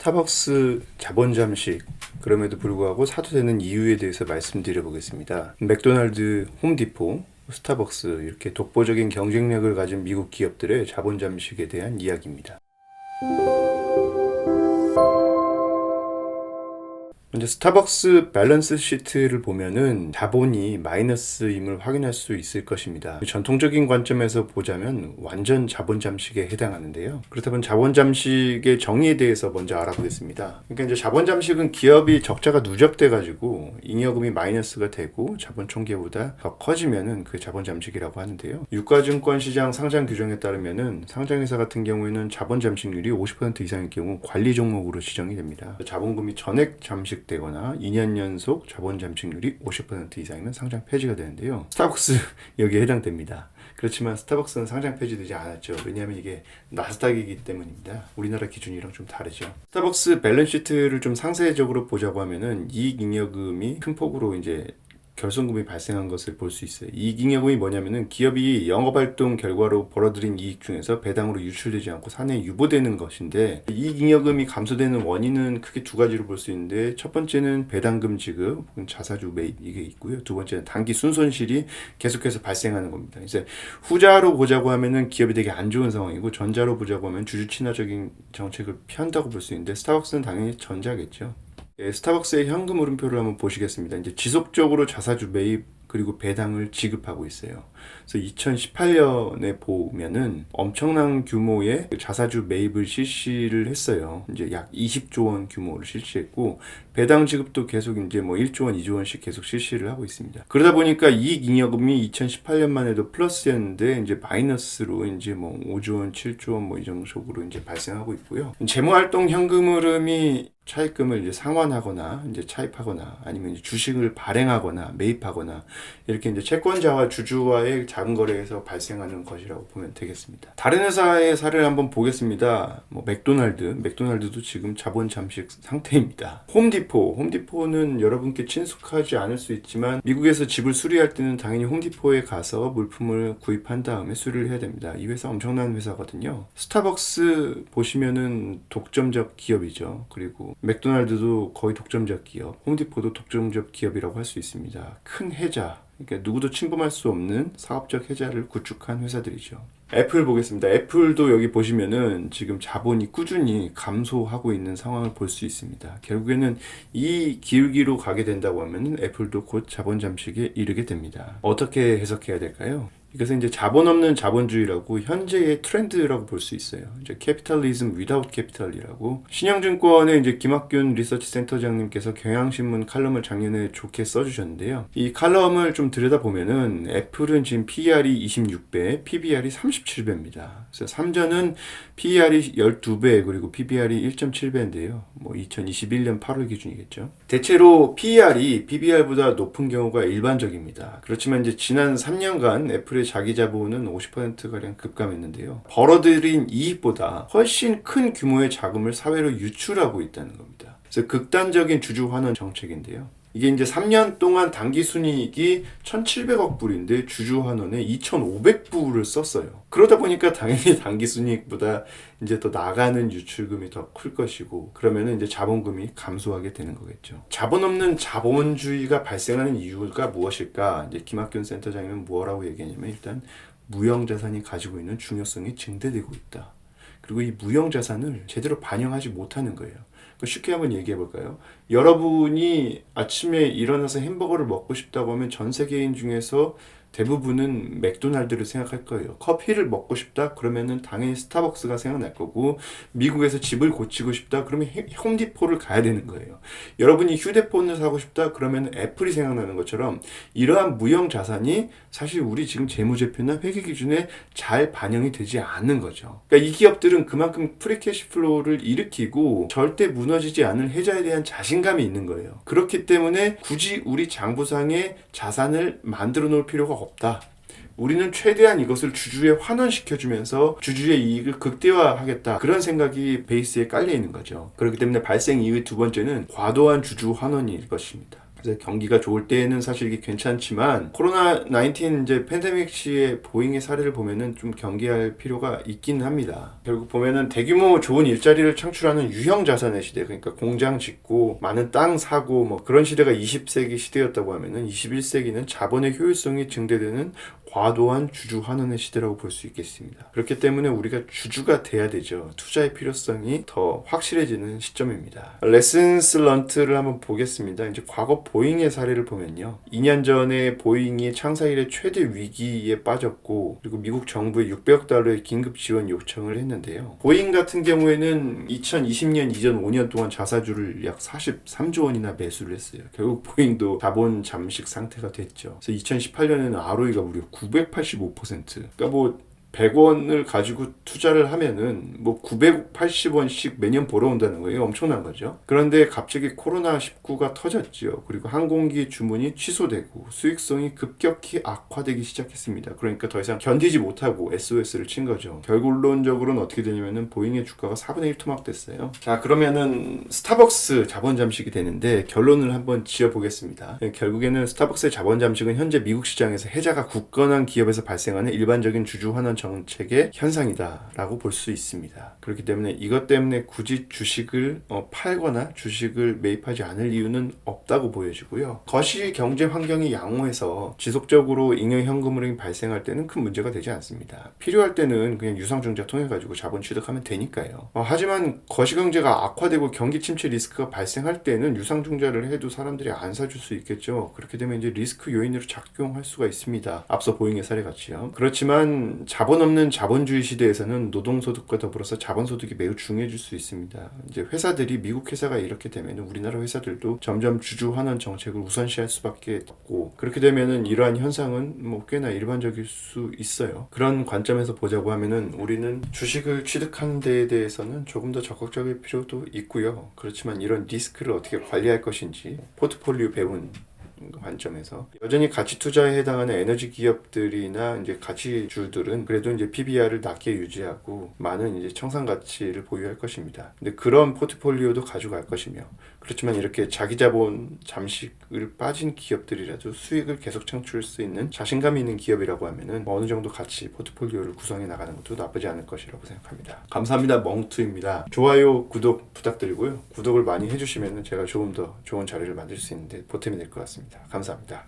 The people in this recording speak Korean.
스타벅스 자본 잠식 그럼에도 불구하고 사도 되는 이유에 대해서 말씀드려 보겠습니다. 맥도날드, 홈디포, 스타벅스 이렇게 독보적인 경쟁력을 가진 미국 기업들의 자본 잠식에 대한 이야기입니다. 먼저 스타벅스 밸런스 시트를 보면은 자본이 마이너스임을 확인할 수 있을 것입니다. 전통적인 관점에서 보자면 완전 자본 잠식에 해당하는데요. 그렇다면 자본 잠식의 정의에 대해서 먼저 알아보겠습니다. 그러니까 이제 자본 잠식은 기업이 적자가 누적돼 가지고 잉여금이 마이너스가 되고 자본 총계보다 더 커지면은 그 자본 잠식이라고 하는데요. 유가증권 시장 상장 규정에 따르면은 상장회사 같은 경우에는 자본 잠식률이 50% 이상일 경우 관리 종목으로 지정이 됩니다. 자본금이 전액 잠식 되거나 2년 연속 자본 잠식률이 50% 이상이면 상장 폐지가 되는데요. 스타벅스 여기에 해당됩니다. 그렇지만 스타벅스는 상장 폐지되지 않았죠. 왜냐하면 이게 나스닥이기 때문입니다. 우리나라 기준이랑 좀 다르죠. 스타벅스 밸런시트를 좀 상세적으로 보자고 하면은 이익 잉여금이 큰 폭으로 이제 결손금이 발생한 것을 볼 수 있어요. 이익 잉여금이 뭐냐면은 기업이 영업활동 결과로 벌어들인 이익 중에서 배당으로 유출되지 않고 사내에 유보되는 것인데 이익 잉여금이 감소되는 원인은 크게 두 가지로 볼 수 있는데 첫 번째는 배당금 지급 혹은 자사주 매입 이게 있고요. 두 번째는 단기 순손실이 계속해서 발생하는 겁니다. 이제 후자로 보자고 하면은 기업이 되게 안 좋은 상황이고 전자로 보자고 하면 주주 친화적인 정책을 피한다고 볼 수 있는데 스타벅스는 당연히 전자겠죠. 예, 스타벅스의 현금 흐름표를 한번 보시겠습니다. 이제 지속적으로 자사주 매입 그리고 배당을 지급하고 있어요. 그래서 2018년에 보면은 엄청난 규모의 자사주 매입을 실시를 했어요. 이제 약 20조 원 규모를 실시했고 배당 지급도 계속 이제 뭐 1조 원, 2조 원씩 계속 실시를 하고 있습니다. 그러다 보니까 이익 잉여금이 2018년만 해도 플러스였는데 이제 마이너스로 이제 뭐 5조 원, 7조 원 뭐 이 정도로 이제 발생하고 있고요. 재무 활동 현금 흐름이 차입금을 이제 상환하거나 이제 차입하거나 아니면 이제 주식을 발행하거나 매입하거나 이렇게 이제 채권자와 주주와의 자금 거래에서 발생하는 것이라고 보면 되겠습니다. 다른 회사의 사례를 한번 보겠습니다. 뭐 맥도날드, 맥도날드도 지금 자본 잠식 상태입니다. 홈디포, 홈디포는 여러분께 친숙하지 않을 수 있지만 미국에서 집을 수리할 때는 당연히 홈디포에 가서 물품을 구입한 다음에 수리를 해야 됩니다. 이 회사 엄청난 회사거든요. 스타벅스 보시면은 독점적 기업이죠. 그리고 맥도날드도 거의 독점적 기업, 홈디포도 독점적 기업이라고 할 수 있습니다. 큰 해자, 그러니까 누구도 침범할 수 없는 사업적 해자를 구축한 회사들이죠. 애플 보겠습니다. 애플도 여기 보시면은 지금 자본이 꾸준히 감소하고 있는 상황을 볼 수 있습니다. 결국에는 이 기울기로 가게 된다고 하면은 애플도 곧 자본 잠식에 이르게 됩니다. 어떻게 해석해야 될까요? 이것은 이제 자본 없는 자본주의라고 현재의 트렌드라고 볼 수 있어요. 이제 캐피탈리즘 위다웃 캐피탈이라고 신영증권의 이제 김학균 리서치 센터장님께서 경향신문 칼럼을 작년에 좋게 써주셨는데요. 이 칼럼을 좀 들여다 보면은 애플은 지금 PER이 26배, PBR이 37배입니다. 그래서 삼전은 PER이 12배 그리고 PBR이 1.7배인데요. 뭐 2021년 8월 기준이겠죠. 대체로 PER이 PBR보다 높은 경우가 일반적입니다. 그렇지만 이제 지난 3년간 애플 의 자기 자본은 50%가량 급감했는데요. 벌어들인 이익보다 훨씬 큰 규모의 자금을 사회로 유출하고 있다는 겁니다. 그래서 극단적인 주주 환원 정책인데요. 이게 이제 3년 동안 단기 순이익이 1,700억 불인데 주주 환원에 2,500불을 썼어요. 그러다 보니까 당연히 단기 순이익보다 이제 더 나가는 유출금이 더 클 것이고 그러면은 이제 자본금이 감소하게 되는 거겠죠. 자본 없는 자본주의가 발생하는 이유가 무엇일까? 이제 김학균 센터장님은 뭐라고 얘기하냐면 일단 무형 자산이 가지고 있는 중요성이 증대되고 있다. 그리고 이 무형 자산을 제대로 반영하지 못하는 거예요. 그 쉽게 한번 얘기해 볼까요? 여러분이 아침에 일어나서 햄버거를 먹고 싶다고 하면 전 세계인 중에서 대부분은 맥도날드를 생각할 거예요. 커피를 먹고 싶다? 그러면은 당연히 스타벅스가 생각날 거고, 미국에서 집을 고치고 싶다? 그러면 해- 홈디포를 가야 되는 거예요. 여러분이 휴대폰을 사고 싶다? 그러면 애플이 생각나는 것처럼, 이러한 무형 자산이 사실 우리 지금 재무제표나 회계 기준에 잘 반영이 되지 않는 거죠. 그러니까 이 기업들은 그만큼 프리캐시 플로우를 일으키고 절대 무너지지 않을 해자에 대한 자신감이 있는 거예요. 그렇기 때문에 굳이 우리 장부상에 자산을 만들어 놓을 필요가 없다. 우리는 최대한 이것을 주주에 환원시켜주면서 주주의 이익을 극대화하겠다. 그런 생각이 베이스에 깔려 있는 거죠. 그렇기 때문에 발생 이유의 두 번째는 과도한 주주 환원일 것입니다. 그래서 경기가 좋을 때는 사실 이게 괜찮지만 코로나 19 이제 팬데믹 시에 보잉의 사례를 보면은 좀 경계할 필요가 있긴 합니다. 결국 보면은 대규모 좋은 일자리를 창출하는 유형 자산의 시대, 그러니까 공장 짓고 많은 땅 사고 뭐 그런 시대가 20세기 시대였다고 하면은 21세기는 자본의 효율성이 증대되는 과도한 주주 환원의 시대라고 볼 수 있겠습니다. 그렇기 때문에 우리가 주주가 돼야 되죠. 투자의 필요성이 더 확실해지는 시점입니다. 레슨스 런트를 한번 보겠습니다. 이제 과거 보잉의 사례를 보면요. 2년 전에 보잉이 창사 이래 최대 위기에 빠졌고 그리고 미국 정부에 600억 달러의 긴급 지원 요청을 했는데요. 보잉 같은 경우에는 2020년 이전 5년 동안 자사주를 약 43조 원이나 매수를 했어요. 결국 보잉도 자본 잠식 상태가 됐죠. 그래서 2018년에는 ROE가 무려 985%. 그러니까 뭐 100원을 가지고 투자를 하면은 뭐 980원씩 매년 벌어온다는 거예요. 엄청난 거죠. 그런데 갑자기 코로나19가 터졌죠. 그리고 항공기 주문이 취소되고 수익성이 급격히 악화되기 시작했습니다. 그러니까 더 이상 견디지 못하고 SOS를 친 거죠. 결론적으로는 어떻게 되냐면은 보잉의 주가가 4분의 1 토막됐어요. 자, 그러면은 스타벅스 자본 잠식이 되는데 결론을 한번 지어 보겠습니다. 결국에는 스타벅스의 자본 잠식은 현재 미국 시장에서 해자가 굳건한 기업에서 발생하는 일반적인 주주 환원 정책의 현상이다라고 볼 수 있습니다. 그렇기 때문에 이것 때문에 굳이 주식을 어, 팔거나 주식을 매입하지 않을 이유는 없다고 보여지고요. 거시 경제 환경이 양호해서 지속적으로 잉여 현금 흐름이 발생할 때는 큰 문제가 되지 않습니다. 필요할 때는 그냥 유상증자 통해 가지고 자본 취득하면 되니까요. 어, 하지만 거시 경제가 악화되고 경기 침체 리스크가 발생할 때는 유상증자를 해도 사람들이 안 사줄 수 있겠죠. 그렇게 되면 이제 리스크 요인으로 작용할 수가 있습니다. 앞서 보잉의 사례 같이요. 그렇지만 자본 없는 자본주의 시대에서는 노동소득과 더불어서 자본소득이 매우 중요해질 수 있습니다. 이제 회사들이 미국 회사가 이렇게 되면 우리나라 회사들도 점점 주주 환원 정책을 우선시할 수밖에 없고 그렇게 되면은 이러한 현상은 뭐 꽤나 일반적일 수 있어요. 그런 관점에서 보자고 하면은 우리는 주식을 취득하는 데에 대해서는 조금 더 적극적일 필요도 있고요. 그렇지만 이런 리스크를 어떻게 관리할 것인지 포트폴리오 배운 관점에서 여전히 가치 투자에 해당하는 에너지 기업들이나 이제 가치주들은 그래도 이제 PBR을 낮게 유지하고 많은 이제 청산 가치를 보유할 것입니다. 근데 그런 포트폴리오도 가져갈 것이며 그렇지만 이렇게 자기 자본 잠식을 빠진 기업들이라도 수익을 계속 창출할 수 있는 자신감 있는 기업이라고 하면은 뭐 어느 정도 같이 포트폴리오를 구성해 나가는 것도 나쁘지 않을 것이라고 생각합니다. 감사합니다. 멍투입니다. 좋아요, 구독 부탁드리고요. 구독을 많이 해주시면은 제가 조금 더 좋은 자료를 만들 수 있는데 보탬이 될 것 같 습니다. 감사합니다.